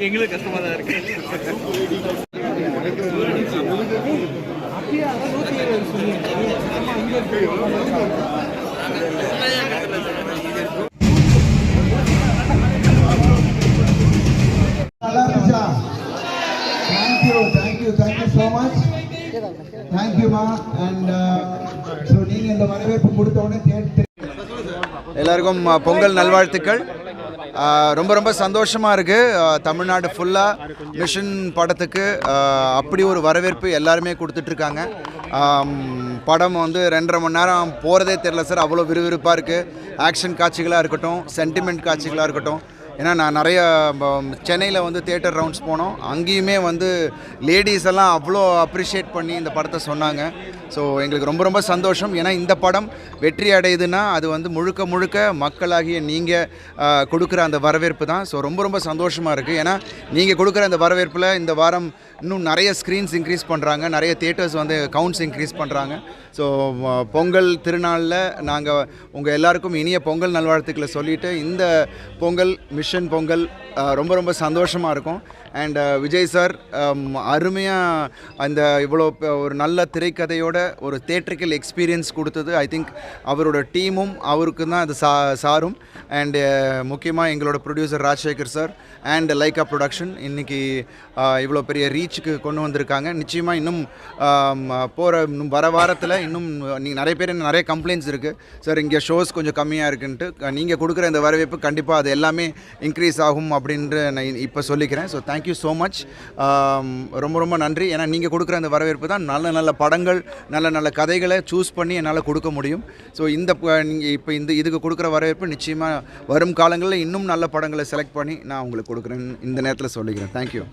எங்களுக்கு கஷ்டமா தான் இருக்கு நல்லா இருந்துச்சா thank you thank you thank you so much தேங்க்யூமா அண்ட் ஸோ நீங்கள் இந்த வரவேற்பு கொடுத்த எல்லாருக்கும் uh, பொங்கல் நல்வாழ்த்துக்கள். Uh, ரொம்ப ரொம்ப சந்தோஷமாக இருக்குது uh, தமிழ்நாடு ஃபுல்லாக மிஷன் படத்துக்கு அப்படி ஒரு வரவேற்பு எல்லாருமே கொடுத்துட்ருக்காங்க. Um, படம் வந்து ரெண்டரை மணி நேரம் போகிறதே தெரில சார் அவ்வளோ விறுவிறுப்பாக இருக்குது ஆக்ஷன் காட்சிகளாக இருக்கட்டும் சென்டிமெண்ட் காட்சிகளாக இருக்கட்டும். ஏன்னா நான் நிறைய சென்னையில் வந்து தேட்டர் ரவுண்ட்ஸ் போனோம். அங்கேயுமே வந்து லேடிஸ் எல்லாம் அவ்வளோ அப்ரிஷியேட் பண்ணி இந்த படத்தை சொன்னாங்க. ஸோ எங்களுக்கு ரொம்ப ரொம்ப சந்தோஷம். ஏன்னா இந்த படம் வெற்றி அடையுதுன்னா அது வந்து முழுக்க முழுக்க மக்களாகிய நீங்கள் கொடுக்குற அந்த வரவேற்பு தான். ஸோ ரொம்ப ரொம்ப சந்தோஷமாக இருக்குது ஏன்னா நீங்கள் கொடுக்குற அந்த வரவேற்பில் இந்த வாரம் இன்னும் நிறைய ஸ்க்ரீன்ஸ் இன்க்ரீஸ் பண்ணுறாங்க நிறைய தேட்டர்ஸ் வந்து கவுண்ட்ஸ் இன்க்ரீஸ் பண்ணுறாங்க ஸோ பொங்கல் திருநாளில் நாங்கள் உங்கள் எல்லாருக்கும் இனிய பொங்கல் நல்வாழ்த்துக்களை சொல்லிவிட்டு இந்த பொங்கல் மிஷன் பொங்கல் ரொம்ப ரொம்ப சந்தோஷமாக இருக்கும். அண்ட் விஜய் சார் அருமையாக அந்த இவ்வளோ ஒரு நல்ல திரைக்கதையோட ஒரு தேட்ரிக்கல் எக்ஸ்பீரியன்ஸ் கொடுத்தது. ஐ திங்க் அவரோட டீமும் அவருக்கு தான் அது சா சாரும். அண்டு uh, முக்கியமாக எங்களோட producer Rajasekhar sir and Lyca production இன்றைக்கி இவ்வளோ பெரிய ரீச்சுக்கு கொண்டு வந்திருக்காங்க. நிச்சயமாக இன்னும் um, போகிற இன்னும் வர வாரத்தில் இன்னும் நீங்கள் நிறைய பேர் நிறைய கம்ப்ளைண்ட்ஸ் இருக்குது சார் இங்கே ஷோஸ் கொஞ்சம் கம்மியாக இருக்குன்ட்டு நீங்கள் கொடுக்குற இந்த வரவேற்பு கண்டிப்பாக அது எல்லாமே இன்க்ரீஸ் ஆகும் அப்படின்ட்டு நான் இப்போ சொல்லிக்கிறேன். ஸோ தேங்க்யூ ஸோ மச் ரொம்ப ரொம்ப நன்றி. ஏன்னா நீங்கள் கொடுக்குற அந்த வரவேற்பு தான் நல்ல நல்ல படங்கள் நல்ல நல்ல கதைகளை சூஸ் பண்ணி என்னால் கொடுக்க முடியும். ஸோ இந்த நீங்கள் இப்போ இந்த இதுக்கு கொடுக்குற வரவேற்பு நிச்சயமாக வரும் காலங்களில் இன்னும் நல்ல படங்களை செலக்ட் பண்ணி நான் உங்களுக்கு கொடுக்குறேன். இந்த நேரத்தில் சொல்லிக்கிறேன். தேங்க்யூ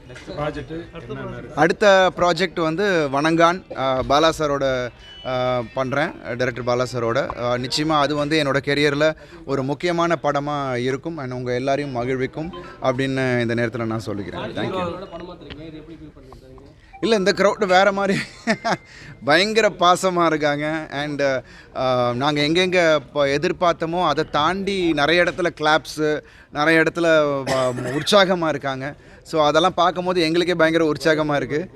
அடுத்த ப்ராஜெக்ட் வந்து வணங்கான் பாலா சாரோட பண்ணுறேன் டைரக்டர் பாலா சாரோட. நிச்சயமாக அது வந்து என்னோட கெரியரில் ஒரு முக்கியமான படமாக இருக்கும். அண்ட் உங்கள் எல்லாரையும் மகிழ்விக்கும் அப்படின்னு இந்த நேரத்தில் நான் சொல்லிக்கிறேன். தேங்க்யூ இல்லை இந்த க்ரௌடு வேறு மாதிரி பயங்கர பாசமாக இருக்காங்க. அண்டு நாங்கள் எங்கெங்கே இப்போ எதிர்பார்த்தோமோ அதை தாண்டி நிறைய இடத்துல கிளாப்ஸு நிறைய இடத்துல உற்சாகமாக இருக்காங்க. ஸோ அதெல்லாம் பார்க்கும்போது எங்களுக்கே பயங்கர உற்சாகமாக இருக்குது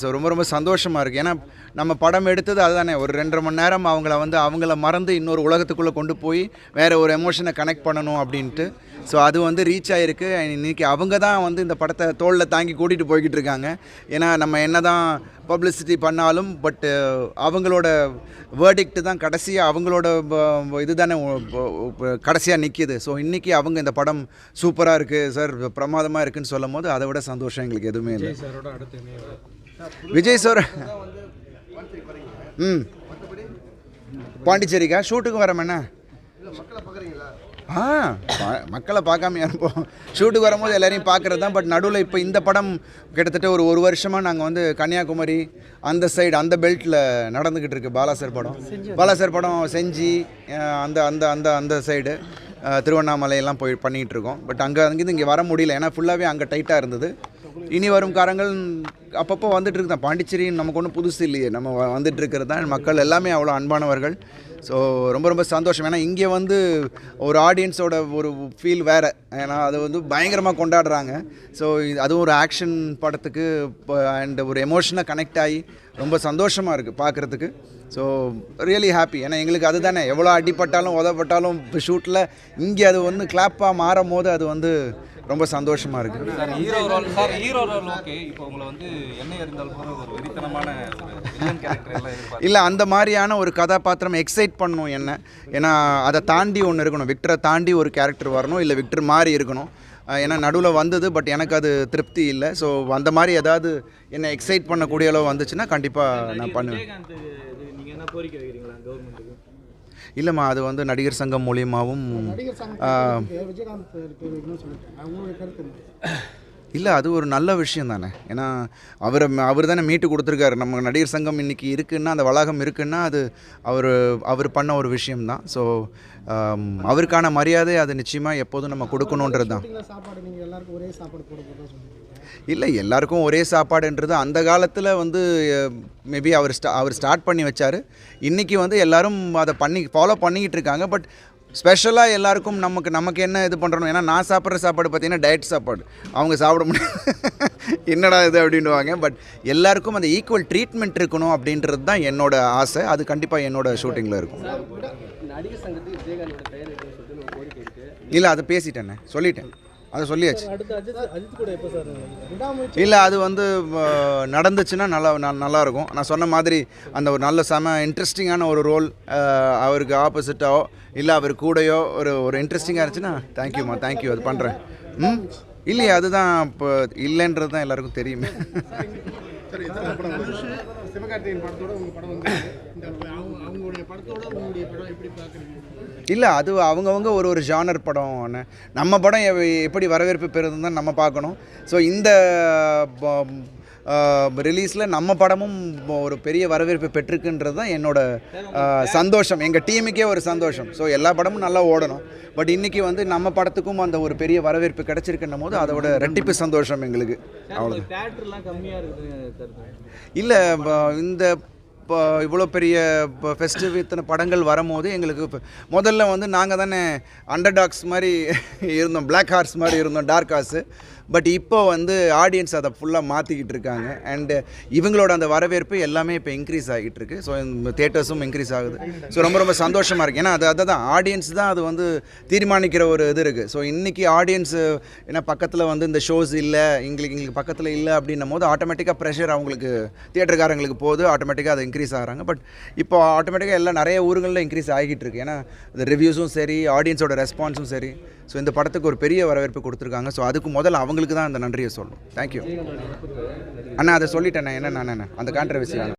ஸோ ரொம்ப ரொம்ப சந்தோஷமாக இருக்குது ஏன்னா நம்ம படம் எடுத்தது அதுதானே. ஒரு ரெண்டரை மணி நேரம் அவங்கள வந்து அவங்கள மறந்து இன்னொரு உலகத்துக்குள்ளே கொண்டு போய் வேறு ஒரு எமோஷனை கனெக்ட் பண்ணணும் அப்படின்ட்டு. ஸோ அது வந்து ரீச் ஆகிருக்கு இன்றைக்கி அவங்க தான் வந்து இந்த படத்தை தோளில் தாங்கி கூட்டிகிட்டு போய்கிட்டு இருக்காங்க. ஏன்னா நம்ம என்ன தான் பப்ளிசிட்டி பண்ணாலும் பட்டு அவங்களோட வேர்டிக்ட் தான் கடைசியாக அவங்களோட இது தானே கடைசியாக நிற்கிது ஸோ இன்றைக்கி அவங்க இந்த படம் சூப்பராக இருக்குது சார் பிரமாதமாக இருக்குன்னு சொல்லும் போது அதை விட சந்தோஷம் எங்களுக்கு எதுவுமே இல்லை. விஜய் சார் ம். பாண்டிச்சேரிக்கா? ஷூட்டுக்கு என்ன? ஆ மக்களை பார்க்காம இருப்போம் ஷூட்டுக்கு வரும்போது எல்லாரையும் பார்க்குறது தான் பட் நடுவில் இப்போ இந்த படம் கிட்டத்தட்ட ஒரு ஒரு வருஷமாக நாங்கள் வந்து கன்னியாகுமரி அந்த சைடு அந்த பெல்ட்டில் நடந்துக்கிட்டு இருக்கு பாலாசர் படம். பாலாசர் படம் செஞ்சி அந்த அந்த அந்த அந்த சைடு திருவண்ணாமலையெல்லாம் போய் பண்ணிகிட்டு இருக்கோம் பட் அங்கே அங்கேருந்து இங்கே வர முடியல. ஏன்னா ஃபுல்லாகவே அங்கே டைட்டாக இருந்தது. இனி வரும் காரங்கள் அப்பப்போ வந்துட்டு இருக்கு பாண்டிச்சேரி நமக்கு ஒன்றும் புதுசு இல்லையே. நம்ம வந்துட்டு இருக்கிறது தான். மக்கள் எல்லாமே அவ்வளோ அன்பானவர்கள். ஸோ ரொம்ப ரொம்ப சந்தோஷம். ஏன்னா இங்கே வந்து ஒரு ஆடியன்ஸோட ஒரு ஃபீல் வேறு. ஏன்னா அது வந்து பயங்கரமாக கொண்டாடுறாங்க. ஸோ அதுவும் ஒரு ஆக்ஷன் படத்துக்கு அண்ட் ஒரு எமோஷனாக கனெக்ட் ஆகி ரொம்ப சந்தோஷமாக இருக்குது பார்க்குறதுக்கு. ஸோ ரியலி ஹாப்பி ஏன்னா எங்களுக்கு அதுதானே. எவ்வளோ அடிப்பட்டாலும் உதப்பட்டாலும் ஷூட்டில் இங்கே அது வந்து கிளாப்பாக மாறும் போது அது வந்து ரொம்ப சந்தோஷமாக இருக்குது. Sir hero role sir hero role okay இப்போ உங்களை வந்து என்ன இருந்தால் போல ஒரு வெறித்தனமான இல்லை அந்த மாதிரியான ஒரு கதாபாத்திரம் எக்ஸைட் பண்ணும் என்ன? ஏன்னா அதை தாண்டி ஒன்று இருக்கணும். விக்டரை தாண்டி ஒரு கேரக்டர் வரணும் இல்லை விக்டர் மாதிரி இருக்கணும். ஏன்னா நடுவில் வந்தது பட் எனக்கு அது திருப்தி இல்லை. ஸோ அந்த மாதிரி ஏதாவது என்னை எக்ஸைட் பண்ணக்கூடிய அளவு வந்துச்சுன்னா கண்டிப்பாக நான் பண்ணுவேன். நீங்கள் என்ன கோரிக்கை வைக்கிறீங்களா கவர்மெண்ட்டுக்கு இல்லைம்மா அது வந்து நடிகர் சங்கம் மூலியமாகவும் இல்லை அது ஒரு நல்ல விஷயம் தானே. ஏன்னா அவரை அவர் தானே மீட்டு கொடுத்துருக்காரு. நம்ம நடிகர் சங்கம் இன்றைக்கி இருக்குன்னா அந்த வளாகம் இருக்குன்னா அது அவர் அவர் பண்ண ஒரு விஷயம்தான். ஸோ அவருக்கான மரியாதை அது நிச்சயமாக எப்போதும் நம்ம கொடுக்கணுன்றது தான். இல்லை எல்லாருக்கும் ஒரே சாப்பாடுன்றது அந்த காலத்தில் வந்து மேபி அவர் ஸ்டா அவர் ஸ்டார்ட் பண்ணி வச்சார். இன்றைக்கி வந்து எல்லாரும் அதை பண்ணி ஃபாலோ பண்ணிக்கிட்டு இருக்காங்க. பட் ஸ்பெஷலாக எல்லாருக்கும் நமக்கு நமக்கு என்ன இது பண்ணுறோம் ஏன்னா நான் சாப்பிட்ற சாப்பாடு பார்த்தீங்கன்னா டயட் சாப்பாடு. அவங்க சாப்பிட முடியாது. என்னடா இது அப்படின்னுவாங்க. பட் எல்லாருக்கும் அந்த ஈக்குவல் ட்ரீட்மெண்ட் இருக்கணும் அப்படின்றது தான் என்னோட ஆசை. அது கண்டிப்பாக என்னோட ஷூட்டிங்கில் இருக்கும். இல்லை அதை பேசிட்டேனே சொல்லிட்டேன். அதை சொல்லியாச்சு. அடுத்து அஜித் அஜித் கூட எப்போ சார்? விடாமுயற்சி இல்லை அது வந்து நடந்துச்சுன்னா நல்லா ந- நல்லா இருக்கும். நான் சொன்ன மாதிரி அந்த ஒரு நல்ல செம இன்ட்ரெஸ்டிங்கான ஒரு ரோல் அவருக்கு ஆப்போசிட்டோ இல்லை அவர் கூடயோ ஒரு ஒரு இன்ட்ரெஸ்டிங்காக இருந்துச்சுன்னா தேங்க்யூம்மா தேங்க்யூ அது பண்ணுறேன் ம்? இல்லையே அதுதான் இப்போ இல்லைன்றது தான் எல்லாருக்கும் தெரியுமே. சிவகார்த்திகேயன் படத்தோட உங்க படம் வந்து இந்த அவங்களுடைய படத்தோட உங்களுடைய படம் எப்படி பார்க்குறீங்க? இல்லை அது அவங்கவுங்க ஒரு ஒரு ஜானர் படம். நம்ம படம் எவ- எப்படி வரவேற்பு பெறுதுன்னு தான் நம்ம பார்க்கணும். ஸோ இந்த ரிலீஸில் நம்ம படமும் ஒரு பெரிய வரவேற்பு பெற்றிருக்குன்றது தான் என்னோட சந்தோஷம். எங்கள் டீமுக்கே ஒரு சந்தோஷம். ஸோ எல்லா படமும் நல்லா ஓடணும். பட் இன்றைக்கி வந்து நம்ம படத்துக்கும் அந்த ஒரு பெரிய வரவேற்பு கிடச்சிருக்குன்னும் போது அதோட ரெட்டிப்பு சந்தோஷம் எங்களுக்கு. அவ்வளோ இல்லை இந்த இப்போ இவ்வளோ பெரிய இப்போ ஃபெஸ்டிவ் இத்தனை படங்கள் வரும்போது எங்களுக்கு இப்போ முதல்ல வந்து நாங்கள் தானே அண்டர் டாக்ஸ் மாதிரி இருந்தோம் பிளாக் ஹார்ஸ் மாதிரி இருந்தோம் டார்க் ஹார்ஸு பட் இப்போ வந்து ஆடியன்ஸ் அதை ஃபுல்லாக மாற்றிக்கிட்டு இருக்காங்க. அண்டு இவங்களோட அந்த வரவேற்பு எல்லாமே இப்போ இன்க்ரீஸ் ஆகிட்டு இருக்கு. ஸோ தேட்டர்ஸும் இன்க்ரீஸ் ஆகுது. ஸோ ரொம்ப ரொம்ப சந்தோஷமாக இருக்குது ஏன்னா அது அதை தான் ஆடியன்ஸ் தான் அது வந்து தீர்மானிக்கிற ஒரு இது இருக்குது ஸோ இன்றைக்கி ஆடியன்ஸு ஏன்னா பக்கத்தில் வந்து இந்த ஷோஸ் இல்லை எங்களுக்கு எங்களுக்கு பக்கத்தில் இல்லை அப்படின்னும் போது ஆட்டோமேட்டிக்காக ப்ரெஷர் அவங்களுக்கு தியேட்டருக்காரங்களுக்கு போகுது. ஆட்டோமேட்டிக்காக அதை இன்க்ரீஸ் ஆகிறாங்க. பட் இப்போ ஆட்டோமேட்டிக்காக எல்லாம் நிறைய ஊருங்களில் இன்க்ரீஸ் ஆகிட்டு இருக்கு. ஏன்னா இந்த ரிவ்யூஸும் சரி ஆடியன்ஸோட ரெஸ்பான்ஸும் சரி. ஸோ இந்த படத்துக்கு ஒரு பெரிய வரவேற்பு கொடுத்துருக்காங்க. ஸோ அதுக்கு முதல்ல அவங்களுக்கு தான் அந்த நன்றியை சொல்லணும். தேங்க்யூ அண்ணா அதை சொல்லிட்டேண்ணே. என்ன நான் அந்த கான்ட்ரவர்சி